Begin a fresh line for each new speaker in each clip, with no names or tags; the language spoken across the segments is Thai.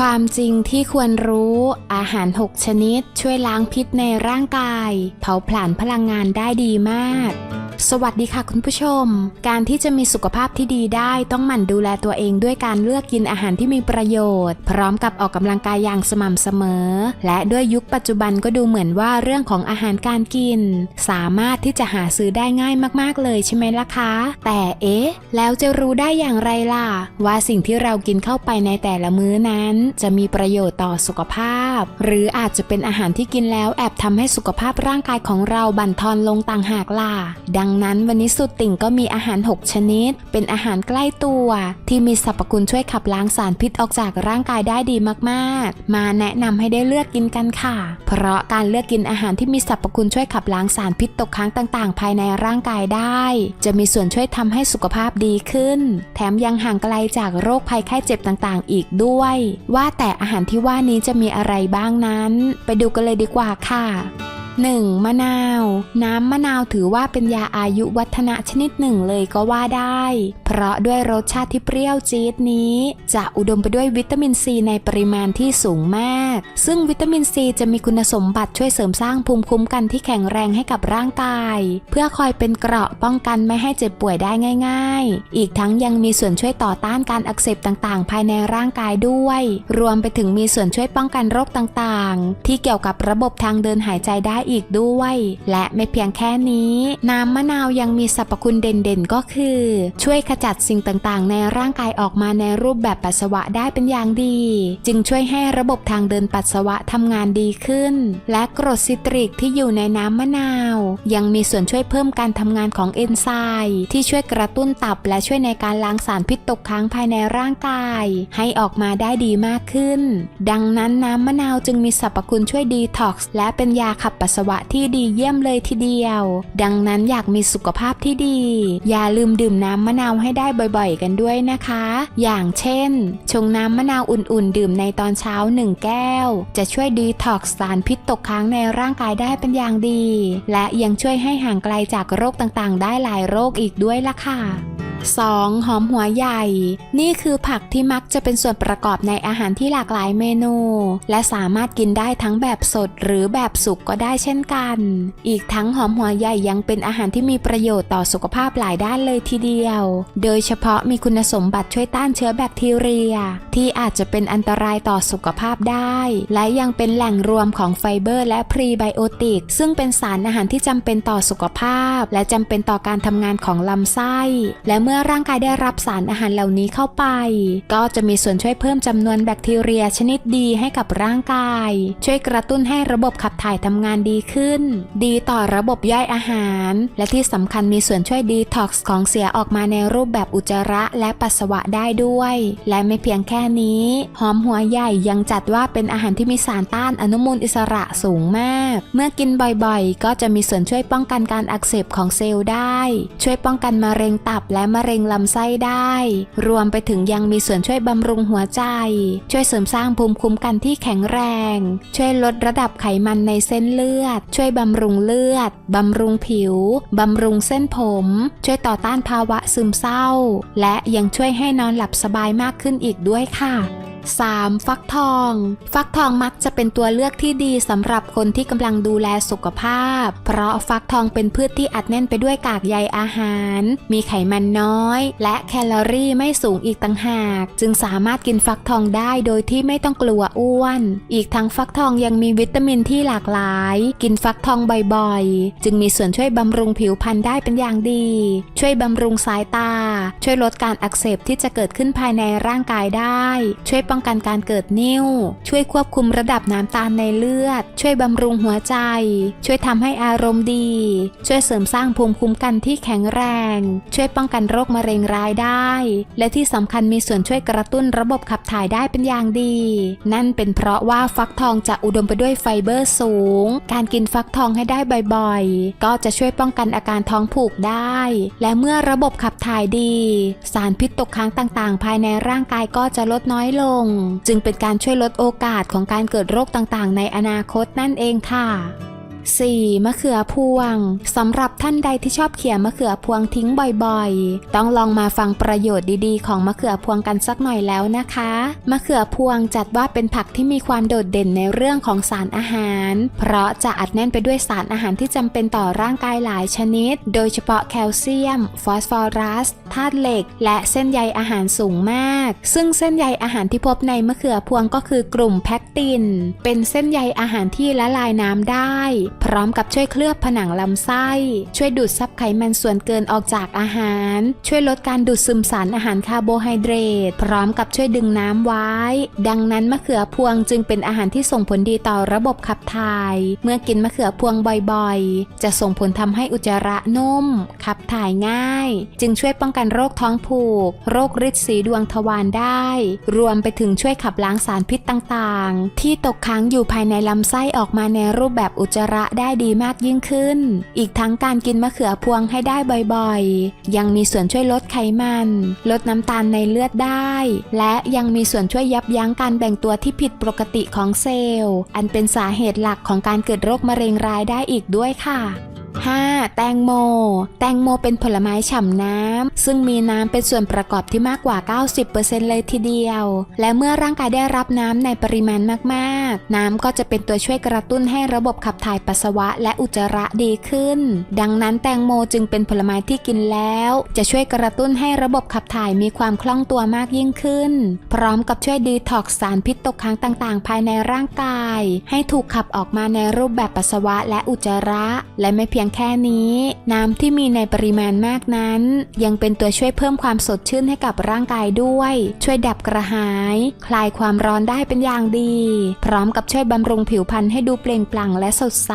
ความจริงที่ควรรู้ อาหาร 6 ชนิด ช่วยล้างพิษในร่างกาย เผาผลาญพลังงานได้ดีมาก สวัสดีค่ะคุณผู้ชม การที่จะมีสุขภาพที่ดีได้ต้องหมั่นดูแลตัวเองด้วยการเลือกกินอาหารที่มีประโยชน์ พร้อมกับออกกำลังกายอย่างสม่ำเสมอ และด้วยยุคปัจจุบันก็ดูเหมือนว่าเรื่องของอาหารการกิน สามารถที่จะหาซื้อได้ง่ายมาก ๆ เลยใช่ไหมล่ะคะ แต่เอ๊ะ แล้วจะรู้ได้อย่างไรล่ะ ว่าสิ่งที่เรากินเข้าไปในแต่ละมื้อนั้น จะมีประโยชน์ต่อสุขภาพ หรืออาจจะเป็นอาหารที่กินแล้วแอบทำให้สุขภาพร่างกายของเราบั่นทอนลงต่างหากล่ะดัังนั้นวันนี้สุดติ่งก็มีอาหาร 6 ชนิด เป็นอาหารใกล้ตัว ที่มีสรรพคุณช่วยขับล้างสารพิษออกจากร่างกายได้ดีมากๆ มาแนะนำให้ได้เลือกกินกันค่ะ เพราะการเลือกกินอาหารที่มีสรรพคุณช่วยขับล้างสารพิษตกค้างต่าง ๆ ภายในร่างกายได้ จะมีส่วนช่วยทำให้สุขภาพดีขึ้น แถมยังห่างไกลจากโรคภัยไข้เจ็บต่างๆ อีกด้วย ว่าแต่อาหารที่ว่านี้จะมีอะไรบ้างนั้น ไปดูกันเลยดีกว่าค่ะ 1. มะนาว น้ำมะนาวถือว่าเป็นยาอายุวัฒนะชนิดหนึ่งเลยก็ว่าได้ เพราะด้วยรสชาติที่เปรี้ยวจี๊ดนี้ จะอุดมไปด้วยวิตามินซีในปริมาณที่สูงมาก ซึ่งวิตามินซีจะมีคุณสมบัติช่วยเสริมสร้างภูมิคุ้มกันที่แข็งแรงให้กับร่างกาย เพื่อคอยเป็นเกราะป้องกันไม่ให้เจ็บป่วยได้ง่าย ๆ อีกทั้งยังมีส่วนช่วยต่อต้านการอักเสบต่างๆ ภายในร่างกายด้วย รวมไปถึงมีส่วนช่วยป้องกันโรคต่างๆ ที่เกี่ยวกับระบบทางเดินหายใจได้อีกด้วย และไม่เพียงแค่นี้ น้ำมะนาวยังมีสรรพคุณเด่นๆก็คือ ช่วยขจัดสิ่งต่างๆ ในร่างกายออกมาในรูปแบบปัสสาวะได้เป็นอย่างดี จึงช่วยให้ระบบทางเดินปัสสาวะทำงานดีขึ้น และกรดซิตริกที่อยู่ในน้ำมะนาว ยังมีส่วนช่วยเพิ่มการทำงานของเอนไซม์ที่ช่วยกระตุ้นตับและช่วยในการล้างสารพิษตกค้างภายในร่างกาย ให้ออกมาได้ดีมากขึ้น ดังนั้นน้ำมะนาวจึงมีสรรพคุณช่วยดีท็อกซ์และเป็นยาขับปัสสาวะที่ดีเยี่ยมเลยทีเดียว ดังนั้นอยากมีสุขภาพที่ดี อย่าลืมดื่มน้ำมะนาวให้ได้บ่อยๆ กันด้วยนะคะ อย่างเช่น ชงน้ำมะนาวอุ่นๆ ดื่มในตอนเช้า 1 แก้ว จะช่วยดีท็อกซ์สารพิษตกค้างในร่างกายได้เป็นอย่างดี และยังช่วยให้ห่างไกลจากโรคต่างๆ ได้หลายโรคอีกด้วยล่ะค่ะ 2. หอมหัวใหญ่ นี่คือผักที่มักจะเป็นส่วนประกอบในอาหารที่หลากหลายเมนู และสามารถกินได้ทั้งแบบสดหรือแบบสุกก็ได้เช่นกัน อีกทั้งหอมหัวใหญ่ยังเป็นอาหารที่มีประโยชน์ต่อสุขภาพหลายด้านเลยทีเดียว โดยเฉพาะมีคุณสมบัติช่วยต้านเชื้อแบคทีเรีย ที่อาจจะเป็นอันตรายต่อสุขภาพได้ และยังเป็นแหล่งรวมของไฟเบอร์ และพรีไบโอติก ซึ่งเป็นสารอาหารที่จำเป็นต่อสุขภาพ และจำเป็นต่อการทำงานของลำไส้ และเมื่อื่อร่างกายได้รับสารอาหารเหล่านี้เข้าไป ก็จะมีส่วนช่วยเพิ่มจำนวนแบคทีเรียชนิดดีให้กับร่างกาย ช่วยกระตุ้นให้ระบบขับถ่ายทำงานดีขึ้น ดีต่อระบบย่อยอาหาร และที่สำคัญมีส่วนช่วยดีท็อกซ์ของเสียออกมาในรูปแบบอุจจาระและปัสสาวะได้ด้วย และไม่เพียงแค่นี้ หอมหัวใหญ่ยังจัดว่าเป็นอาหารที่มีสารต้านอนุมูลอิสระสูงมาก เมื่อกินบ่อยๆ ก็จะมีส่วนช่วยป้องกันการอักเสบของเซลล์ได้ ช่วยป้องกันมะเร็งตับและมะะเร็งลำไส้ได้ รวมไปถึงยังมีส่วนช่วยบำรุงหัวใจ ช่วยเสริมสร้างภูมิคุ้มกันที่แข็งแรง ช่วยลดระดับไขมันในเส้นเลือด ช่วยบำรุงเลือด บำรุงผิว บำรุงเส้นผม ช่วยต่อต้านภาวะซึมเศร้า และยังช่วยให้นอนหลับสบายมากขึ้นอีกด้วยค่ะ 3. ฟักทอง ฟักทองมักจะเป็นตัวเลือกที่ดีสำหรับคนที่กำลังดูแลสุขภาพ เพราะฟักทองเป็นพืชที่อัดแน่นไปด้วยกากใยอาหาร มีไขมันน้อย และแคลอรี่ไม่สูงอีกต่างหาก จึงสามารถกินฟักทองได้โดยที่ไม่ต้องกลัวอ้วน อีกทั้งฟักทองยังมีวิตามินที่หลากหลาย กินฟักทองบ่อยๆ จึงมีส่วนช่วยบำรุงผิวพรรณได้เป็นอย่างดี ช่วยบำรุงสายตา ช่วยลดการอักเสบที่จะเกิดขึ้นภายในร่างกายได้ ช่วยป้อง้องกันการเกิดนิ่ว ช่วยควบคุมระดับน้ำตาลในเลือด ช่วยบำรุงหัวใจ ช่วยทำให้อารมณ์ดี ช่วยเสริมสร้างภูมิคุ้มกันที่แข็งแรง ช่วยป้องกันโรคมะเร็งร้ายได้ และที่สำคัญมีส่วนช่วยกระตุ้นระบบขับถ่ายได้เป็นอย่างดี นั่นเป็นเพราะว่าฟักทองจะอุดมไปด้วยไฟเบอร์สูง การกินฟักทองให้ได้บ่อยๆ ก็จะช่วยป้องกันอาการท้องผูกได้ และเมื่อระบบขับถ่ายดี สารพิษตกค้างต่างๆ ภายในร่างกายก็จะลดน้อยลงจึงเป็นการช่วยลดโอกาสของการเกิดโรคต่างๆ ในอนาคตนั่นเองค่ะ 4. มะเขือพวงสำหรับท่านใดที่ชอบเขี่ยมะเขือพวงทิ้งบ่อยๆ ต้องลองมาฟังประโยชน์ดีๆ ของมะเขือพวงกันสักหน่อยแล้วนะคะ มะเขือพวงจัดว่าเป็นผักที่มีความโดดเด่นในเรื่องของสารอาหาร เพราะจะอัดแน่นไปด้วยสารอาหารที่จำเป็นต่อร่างกายหลายชนิด โดยเฉพาะแคลเซียม ฟอสฟอรัสธาตุเหล็ก และเส้นใยอาหารสูงมาก ซึ่งเส้นใยอาหารที่พบในมะเขือพวงก็คือกลุ่มแพคติน เป็นเส้นใยอาหารที่ละลายน้ำได้พร้อมกับช่วยเคลือบผนังลำไส้ ช่วยดูดซับไขมันส่วนเกินออกจากอาหาร ช่วยลดการดูดซึมสารอาหารคาร์โบไฮเดรตพร้อมกับช่วยดึงน้ำไว้ ดังนั้นมะเขือพวงจึงเป็นอาหารที่ส่งผลดีต่อระบบขับถ่าย เมื่อกินมะเขือพวงบ่อยๆ จะส่งผลทำให้อุจจาระนุ่ม ขับถ่ายง่าย จึงช่วยป้องกันโรคท้องผูก โรคริดสีดวงทวารได้ รวมไปถึงช่วยขับล้างสารพิษต่างๆ ที่ตกค้างอยู่ภายในลำไส้ออกมาในรูปแบบอุจจาระได้ดีมากยิ่งขึ้น อีกทั้งการกินมะเขือพวงให้ได้บ่อยๆ ยังมีส่วนช่วยลดไขมัน ลดน้ำตาลในเลือดได้ และยังมีส่วนช่วยยับยั้งการแบ่งตัวที่ผิดปกติของเซลล์ อันเป็นสาเหตุหลักของการเกิดโรคมะเร็งร้ายได้อีกด้วยค่ะ 5. แตงโม แตงโมเป็นผลไม้ฉ่ำน้ำ ซึ่งมีน้ำเป็นส่วนประกอบที่มากกว่า 90%เลยทีเดียว และเมื่อร่างกายได้รับน้ำในปริมาณมากๆ น้ำก็จะเป็นตัวช่วยกระตุ้นให้ระบบขับถ่ายปัสสาวะและอุจจาระดีขึ้น ดังนั้นแตงโมจึงเป็นผลไม้ที่กินแล้ว จะช่วยกระตุ้นให้ระบบขับถ่ายมีความคล่องตัวมากยิ่งขึ้น พร้อมกับช่วยดีท็อกซ์สารพิษตกค้างต่างๆ ภายในร่างกาย ให้ถูกขับออกมาในรูปแบบปัสสาวะและอุจจาระ และไม่เพียงแค่นี้ น้ำที่มีในปริมาณมากนั้น ยังเป็นตัวช่วยเพิ่มความสดชื่นให้กับร่างกายด้วย ช่วยดับกระหาย คลายความร้อนได้เป็นอย่างดี พร้อมกับช่วยบำรุงผิวพรรณให้ดูเปล่งปลั่งและสดใส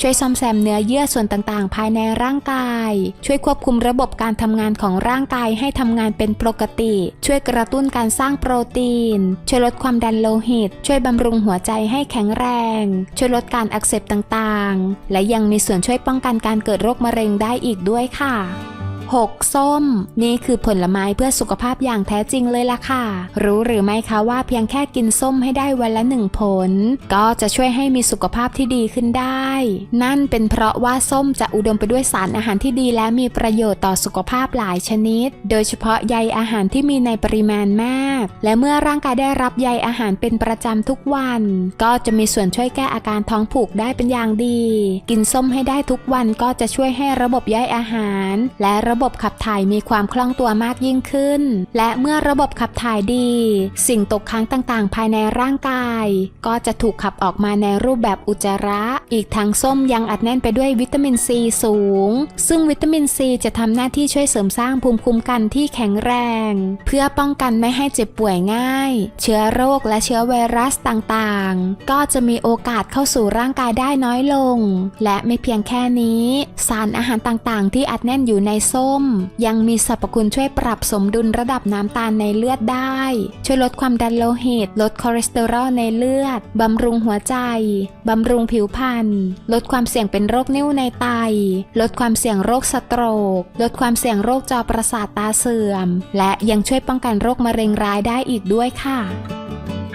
ช่วยซ่อมแซมเนื้อเยื่อส่วนต่างๆ ภายในร่างกาย ช่วยควบคุมระบบการทำงานของร่างกายให้ทำงานเป็นปกติ ช่วยกระตุ้นการสร้างโปรตีน ช่วยลดความดันโลหิต ช่วยบำรุงหัวใจให้แข็งแรง ช่วยลดการอักเสบต่างๆ และยังมีส่วนช่วยป้องป้องกันการเกิดโรคมะเร็งได้อีกด้วยค่ะ 6. ส้ม นี่คือผลไม้เพื่อสุขภาพอย่างแท้จริงเลยล่ะค่ะ รู้หรือไม่คะว่าเพียงแค่กินส้มให้ได้วันละหนึ่งผล ก็จะช่วยให้มีสุขภาพที่ดีขึ้นได้ นั่นเป็นเพราะว่าส้มจะอุดมไปด้วยสารอาหารที่ดีและมีประโยชน์ต่อสุขภาพหลายชนิด โดยเฉพาะใยอาหารที่มีในปริมาณมาก และเมื่อร่างกายได้รับใยอาหารเป็นประจำทุกวัน ก็จะมีส่วนช่วยแก้อาการท้องผูกได้เป็นอย่างดี กินส้มให้ได้ทุกวันก็จะช่วยให้ระบบย่อยอาหาร และระบบบบขับถ่ายมีความคล่องตัวมากยิ่งขึ้น และเมื่อระบบขับถ่ายดี สิ่งตกค้างต่างๆ ภายในร่างกาย ก็จะถูกขับออกมาในรูปแบบอุจจาระ อีกทั้งส้มยังอัดแน่นไปด้วยวิตามินซีสูง ซึ่งวิตามินซีจะทำหน้าที่ช่วยเสริมสร้างภูมิคุ้มกันที่แข็งแรง เพื่อป้องกันไม่ให้เจ็บป่วยง่าย เชื้อโรคและเชื้อไวรัสต่างๆ ก็จะมีโอกาสเข้าสู่ร่างกายได้น้อยลง และไม่เพียงแค่นี้ สารอาหารต่างๆ ที่อัดแน่นอยู่ในส้มส้ม ยังมีสรรพคุณช่วยปรับสมดุลระดับน้ำตาลในเลือดได้ ช่วยลดความดันโลหิต ลดคอเลสเตอรอลในเลือด บำรุงหัวใจ บำรุงผิวพรรณ ลดความเสี่ยงเป็นโรคนิ่วในไต ลดความเสี่ยงโรคสโตรก ลดความเสี่ยงโรคจอประสาทตาเสื่อม และยังช่วยป้องกันโรคมะเร็งร้ายได้อีกด้วยค่ะ